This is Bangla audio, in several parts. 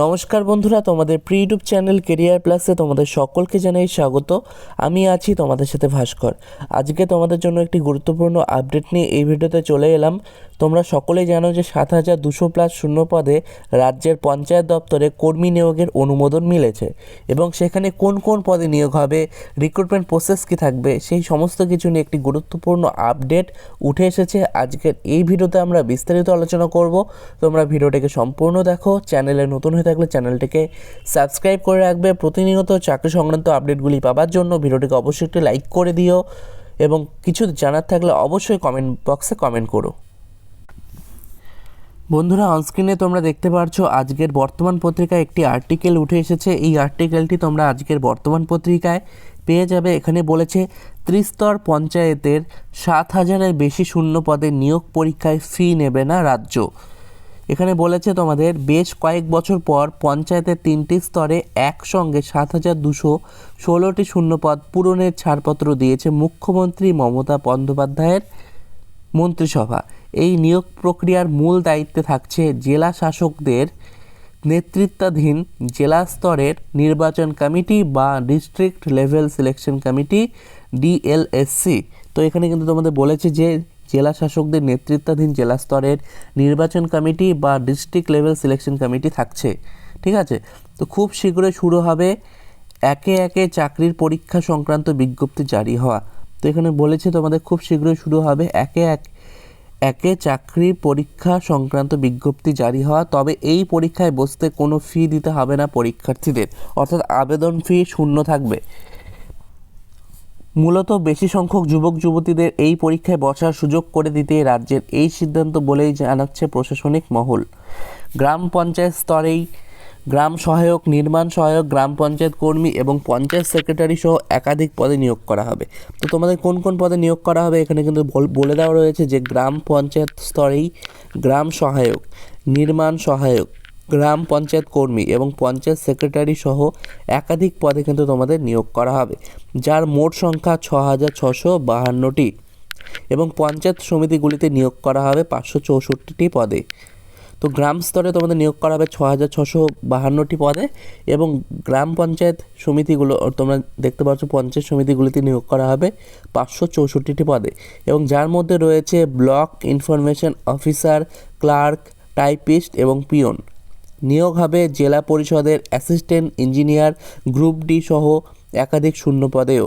নমস্কার বন্ধুরা, তোমাদের প্রি ইউটিউব চ্যানেল কেরিয়ার প্লাসে তোমাদের সকলকে জানাই স্বাগত। আমি আছি তোমাদের সাথে ভাস্কর। আজকে তোমাদের জন্য একটি গুরুত্বপূর্ণ আপডেট নিয়ে এই ভিডিওতে চলে এলাম। তোমরা সকলেই জানো যে সাত হাজার দুশো প্লাস শূন্য পদে রাজ্যের পঞ্চায়েত দপ্তরে কর্মী নিয়োগের অনুমোদন মিলেছে এবং সেখানে কোন কোন পদে নিয়োগ হবে রিক্রুটমেন্ট প্রসেস কী থাকবে, সেই সমস্ত কিছু নিয়ে একটি গুরুত্বপূর্ণ আপডেট উঠে এসেছে। আজকের এই ভিডিওতে আমরা বিস্তারিত আলোচনা করব। তোমরা ভিডিওটাকে সম্পূর্ণ দেখো, চ্যানেলে নতুন হয়ে থাকলে চ্যানেলটিকে সাবস্ক্রাইব করে রাখবে। প্রতিনিয়ত চাকরি সংক্রান্ত আপডেটগুলি পাওয়ার জন্য ভিডিওটিকে অবশ্যই একটি লাইক করে দিও এবং কিছু জানার থাকলে অবশ্যই কমেন্ট বক্সে কমেন্ট করো। বন্ধুরা অনস্ক্রিনে তোমরা দেখতে পাচ্ছ আজকের বর্তমান পত্রিকায় একটি আর্টিকেল উঠে এসেছে। এই আর্টিকেলটি তোমরা আজকের বর্তমান পত্রিকায় পেয়ে যাবে। এখানে বলেছে, ত্রিস্তর পঞ্চায়েতের সাত হাজারের বেশি শূন্য পদে নিয়োগ পরীক্ষায় ফি নেবে না রাজ্য। এখানে বলেছে তোমাদের, বেশ কয়েক বছর পর পঞ্চায়েতের তিনটি স্তরে একসঙ্গে সাত হাজার দুশো ষোলোটি শূন্যপদ পূরণের ছাড়পত্র দিয়েছে মুখ্যমন্ত্রী মমতা বন্দ্যোপাধ্যায়ের মন্ত্রিসভা। এই নিয়োগ প্রক্রিয়ার মূল দায়িত্বে থাকছে জেলা শাসকদের নেতৃত্বাধীন জেলা স্তরের নির্বাচন কমিটি বা district level selection committee, DLSC. তো এখানে কিন্তু তোমাদের বলেছে যে জেলা শাসকদের নেতৃত্বাধীন জেলা স্তরের নির্বাচন কমিটি বা ডিস্ট্রিক্ট লেভেল সিলেকশন কমিটি থাকছে। ঠিক আছে? তো খুব শীঘ্রই শুরু হবে একে একে চাকরির পরীক্ষা সংক্রান্ত বিজ্ঞপ্তি জারি হওয়া। তো এখানে বলেছে তোমাদের খুব শীঘ্রই শুরু হবে একে এক, একে চাকরি পরীক্ষা সংক্রান্ত বিজ্ঞপ্তি জারি হওয়া। তবে এই পরীক্ষায় বসতে কোনো ফি দিতে হবে না পরীক্ষার্থীদের। অর্থাৎ আবেদন ফি শূন্য থাকবে। মূলত বেশি সংখ্যক যুবক যুবতীদের এই পরীক্ষায় বসার সুযোগ করে দিতে রাজ্যের এই সিদ্ধান্ত বলেই জানাচ্ছে প্রশাসনিক মহল। গ্রাম পঞ্চায়েত স্তরেই গ্রাম সহায়ক, নির্মাণ সহায়ক, গ্রাম পঞ্চায়েত কর্মী এবং পঞ্চায়েত সেক্রেটারি সহ একাধিক পদে নিয়োগ করা হবে। তো তোমাদের কোন কোন পদে নিয়োগ করা হবে এখানে কিন্তু বলে দেওয়া রয়েছে যে গ্রাম পঞ্চায়েত স্তরেই গ্রাম সহায়ক, নির্মাণ সহায়ক গ্রাম পঞ্চায়েত কর্মী এবং পঞ্চায়েত সেক্রেটারি সহ একাধিক পদে কিন্তু তোমাদের নিয়োগ করা হবে, যার মোট সংখ্যা ছ হাজার ছশো বাহান্নটি এবং পঞ্চায়েত সমিতিগুলিতে নিয়োগ করা হবে পাঁচশো চৌষট্টিটি পদে। তো গ্রাম স্তরে তোমাদের নিয়োগ করা হবে ছ হাজার ছশো বাহান্নটি পদে এবং গ্রাম পঞ্চায়েত সমিতিগুলো তোমরা দেখতে পাচ্ছ পঞ্চায়েত সমিতিগুলিতে নিয়োগ করা হবে পাঁচশো চৌষট্টিটি পদে এবং যার মধ্যে রয়েছে block information officer, clerk, typist এবং পিয়ন। নিয়োগ হবে জেলা পরিষদের অ্যাসিস্ট্যান্ট ইঞ্জিনিয়ার গ্রুপ ডি সহ একাধিক শূন্য পদেও।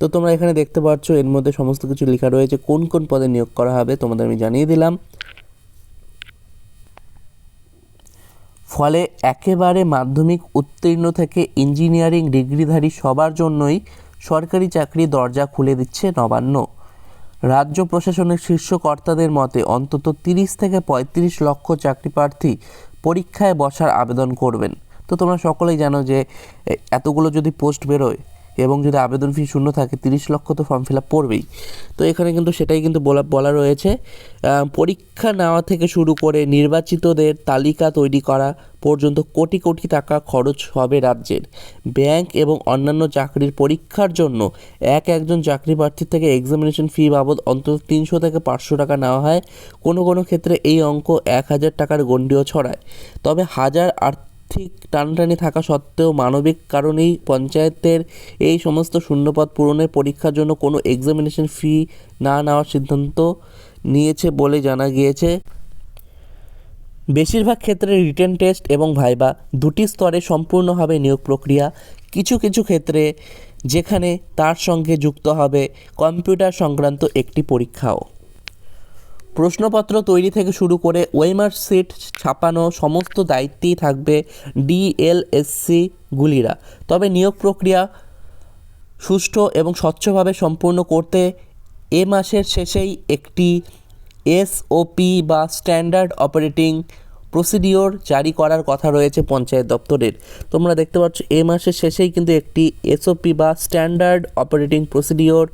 তো তোমরা এখানে দেখতে পাচ্ছ, এর মধ্যে সমস্ত কিছু লেখা রয়েছে, কোন কোন পদে নিয়োগ করা হবে তোমাদের আমি জানিয়ে দিলাম। ফলে একেবারে মাধ্যমিক উত্তীর্ণ থেকে ইঞ্জিনিয়ারিং ডিগ্রিধারী সবার জন্যই সরকারি চাকরি দরজা খুলে দিচ্ছে নবান্ন। রাজ্য প্রশাসনের শীর্ষ কর্তাদের মতে অন্তত তিরিশ থেকে পঁয়ত্রিশ লক্ষ চাকরি প্রার্থী পরীক্ষায় বসার আবেদন করবেন। তো তোমরা সকলেই জানো যে এতগুলো যদি পোস্ট বেরোয় এবং যদি আবেদন ফি শূন্য থাকে, তিরিশ লক্ষ তো ফর্ম ফিল আপ করবেই তো এখানে কিন্তু সেটাই কিন্তু বলা বলা রয়েছে। পরীক্ষা নেওয়া থেকে শুরু করে নির্বাচিতদের তালিকা তৈরি করা পর্যন্ত কোটি কোটি টাকা খরচ হবে রাজ্যের। ব্যাংক এবং অন্যান্য চাকরির পরীক্ষার জন্য এক একজন চাকরি প্রার্থীর থেকে এক্সামিনেশন ফি বাবদ অন্তত তিনশো থেকে পাঁচশো টাকা নেওয়া হয়। কোনো কোনো ক্ষেত্রে এই অঙ্ক এক হাজার টাকার গণ্ডিও ছড়ায়। তবে হাজার আর্থিক টানটানি থাকা সত্ত্বেও মানবিক কারণেই পঞ্চায়েতের এই সমস্ত শূন্যপদ পূরণের পরীক্ষার জন্য কোনো এক্সামিনেশন ফি না নেওয়ার সিদ্ধান্ত নিয়েছে বলে জানা গিয়েছে। বেশিরভাগ ক্ষেত্রে রিটেন টেস্ট এবং ভাইবা দুটি স্তরে সম্পূর্ণ হবে নিয়োগ প্রক্রিয়া। কিছু কিছু ক্ষেত্রে যেখানে তার সঙ্গে যুক্ত হবে কম্পিউটার সংক্রান্ত একটি পরীক্ষাও। প্রশ্নপত্র তৈরি থেকে শুরু করে ওয়েমার সিট ছাপানো সমস্ত দায়িত্বেই থাকবে ডিএলএসসি গুলিরা তবে নিয়োগ প্রক্রিয়া সুষ্ঠু এবং স্বচ্ছভাবে সম্পূর্ণ করতে এ মাসের শেষেই একটি এসওপি বা স্ট্যান্ডার্ড অপারেটিং প্রসিডিওর জারি করার কথা রয়েছে পঞ্চায়েত দপ্তরের। তোমরা দেখতে পাচ্ছ, এ মাসের শেষেই কিন্তু একটি এসওপি বা স্ট্যান্ডার্ড অপারেটিং প্রসিডিওর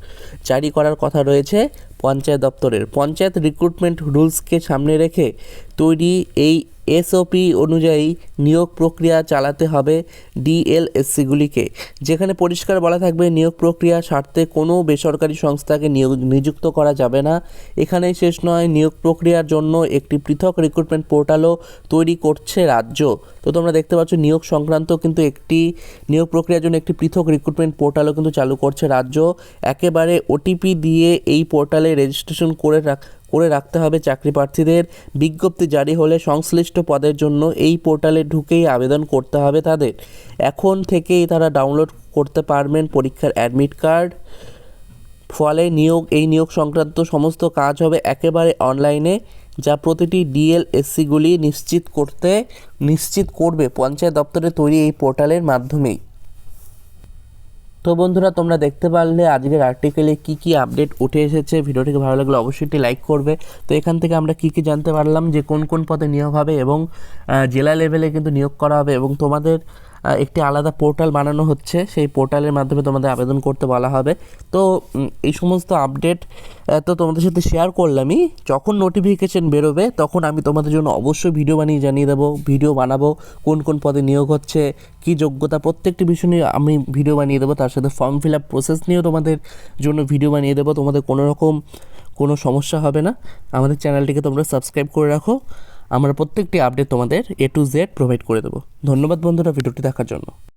জারি করার কথা রয়েছে পঞ্চায়েত দপ্তরের। পঞ্চায়েত রিক্রুটমেন্ট রুলসকে সামনে রেখে তৈরি এই এসওপি অনুযায়ী নিয়োগ প্রক্রিয়া চালাতে হবে ডিএলএসসিগুলিকে। যেখানে পরিষ্কার বলা থাকবে, নিয়োগ প্রক্রিয়া স্বার্থে কোনো বেসরকারি সংস্থাকে নিয়োগ নিযুক্ত করা যাবে না। এখানেই শেষ নয়, নিয়োগ প্রক্রিয়ার জন্য একটি পৃথক রিক্রুটমেন্ট পোর্টালও তৈরি করছে রাজ্য। তো তোমরা দেখতে পাচ্ছ নিয়োগ সংক্রান্ত কিন্তু একটি নিয়োগ প্রক্রিয়ার জন্য একটি পৃথক রিক্রুটমেন্ট পোর্টালও কিন্তু চালু করছে রাজ্য। একেবারে ওটিপি দিয়ে এই পোর্টালে রেজিস্ট্রেশন করে রাখ, করে রাখতে হবে চাকরি প্রার্থীদের। বিজ্ঞপ্তি জারি হলে সংশ্লিষ্ট পদের জন্য এই পোর্টালে ঢুকেই আবেদন করতে হবে তাদের। এখন থেকেই তারা ডাউনলোড করতে পারবেন পরীক্ষার অ্যাডমিট কার্ড ফলে নিয়োগ, এই নিয়োগ সংক্রান্ত সমস্ত কাজ হবে একেবারে অনলাইনে যা প্রতিটি ডিএলএসসিগুলি নিশ্চিত করতে, নিশ্চিত করবে পঞ্চায়েত দপ্তরে তৈরি এই পোর্টালের মাধ্যমেই। তো বন্ধুরা, তোমরা দেখতে পারলে আজকের আর্টিকেলে কি কি আপডেট উঠে এসেছে। ভিডিওটিকে ভালো লাগলে অবশ্যই একটি লাইক করবে। তো এখান থেকে আমরা কি কি জানতে পারলাম, যে কোন কোন পদে নিয়োগ হবে এবং জেলা লেভেলে কিন্তু নিয়োগ করা হবে এবং তোমাদের একটি আলাদা পোর্টাল বানানো হচ্ছে। সেই পোর্টালের মাধ্যমে তোমাদের আবেদন করতে বলা হবে। তো এই সমস্ত আপডেট তো তোমাদের সাথে শেয়ার করলামই। যখন নোটিফিকেশন বেরোবে, তখন আমি তোমাদের জন্য অবশ্যই ভিডিও বানিয়ে জানিয়ে দেবো। ভিডিও বানাবো, কোন কোন পদে নিয়োগ হচ্ছে, কী যোগ্যতা, প্রত্যেকটি বিষয় নিয়ে আমি ভিডিও বানিয়ে দেবো। তার সাথে ফর্ম ফিল আপ প্রসেস নিয়েও তোমাদের জন্য ভিডিও বানিয়ে দেবো। তোমাদের কোনো রকম কোনো সমস্যা হবে না। আমাদের চ্যানেলটিকে তোমরা সাবস্ক্রাইব করে রাখো। আমরা প্রত্যেকটি আপডেট তোমাদের এ টু জেড প্রোভাইড করে দেবো। ধন্যবাদ বন্ধুরা ভিডিওটি দেখার জন্য।